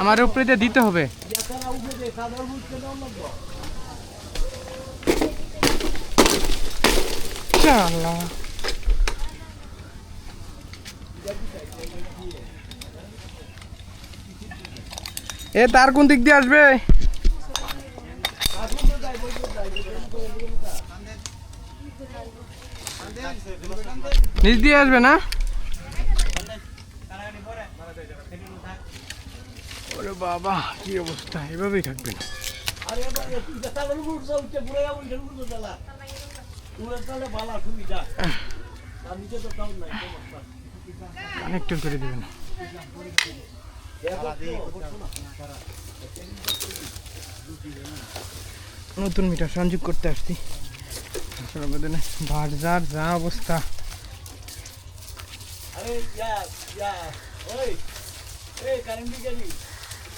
আমার উপরে দিয়ে দিতে হবে। এ, তার কোন দিক দিয়ে আসবে? নিচ দিয়ে আসবে না? ওরে বাবা কি অবস্থা? এভাবেই থাকবে না। কানেক্টর করে দেবেন নতুন মিটার সংযোগ করতে আসছি। যার যা অবস্থা। আরে ইয়া ইয়া ওই এই কারেন্ট গেলি।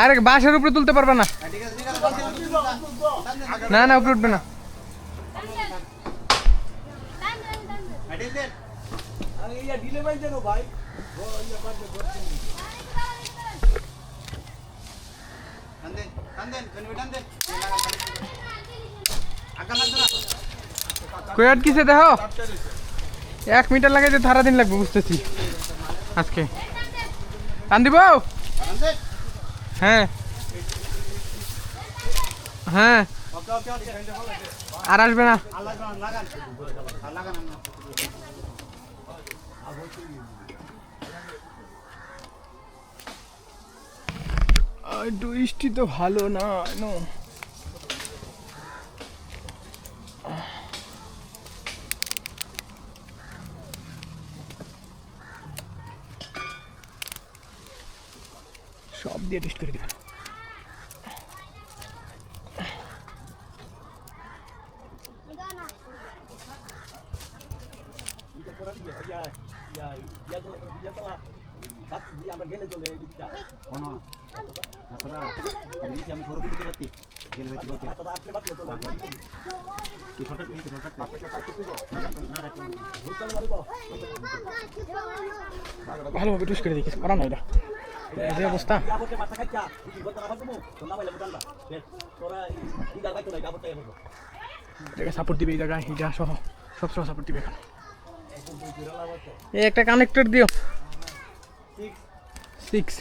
আরে বাঁশের উপরে তুলতে পারবে না। না না, উপরে উঠবে না। আরে ইয়া দিলে বাইতে নো ভাই ও ইয়া বাজে করতে কই আটকিছে দেখো। এক মিটার লাগাইতে সারা দিন লাগবে, বুঝতেছি। আজকে। টান দিব হ্যাঁ। হ্যাঁ। আর আসবে না। তো ভালো নো। সব দিয়ে টেস্ট করে দেবেন ইয়া ইয়া ইয়া তো ইয়া তো বাস দিয়ে আমরা গেলে চলে দিকটা কথা আপনি বাতলে তো ভালোভাবে টেস্ট করে দেখি করা না এটা এই অবস্থা এটাকে সাপোর্ট দিবে এই জায়গায় এটা সহ সব সহ সাপোর্ট দিবে এখন এই একটা কানেক্টর দিও। সিক্স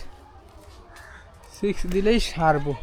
সিক্স দিলেই সারবো।